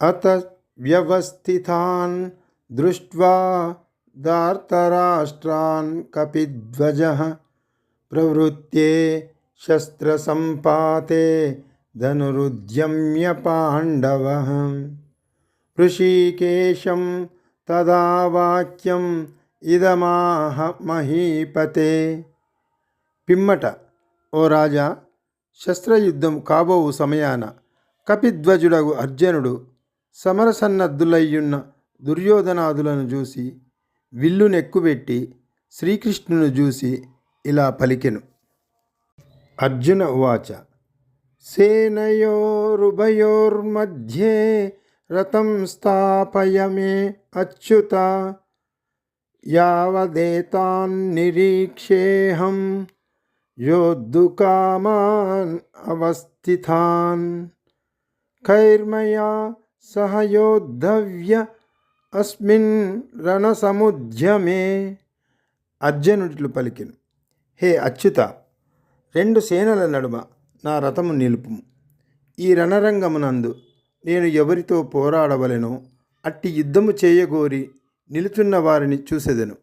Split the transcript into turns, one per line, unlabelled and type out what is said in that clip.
అత వ్యవస్థితాన్ దృష్ట్వా దార్తరాష్ట్రాన్ కపిధ్వజ ప్రవృత్తే శస్త్రసంపాతే ధనురుద్యమ్య పాండవ ఋషికేశం తదా వాక్యం ఇదమాహ మహీపతే పిమ్మట ఓ రాజా శస్త్రయుద్ధం కాబోవు సమయాన కపిధ్వజుడగు అర్జునుడు సమరసన్నద్ధులయ్యున్న దుర్యోధనాదులను చూసి విల్లునెక్కుబెట్టి శ్రీకృష్ణును చూసి ఇలా పలికెను. అర్జున ఉవాచ సేనయోరుభయోర్మధ్యే రథం స్థాపయమే అచ్యుత యావదేతాన్ నిరీక్షేహం యోద్దుకామాన్ అవస్థితాన్ కైర్మయా సహయోద్ధవ్య అస్మిన్ రణసముద్యమే. అర్జునుడిలు పలికిను. హే అచ్యుత రెండు సేనల నడుమ నా రథము నిలుపుము. ఈ రణరంగమునందు నేను ఎవరితో పోరాడవలెనో అట్టి యుద్ధము చేయగోరి నిలుచున్న వారిని చూసెదను.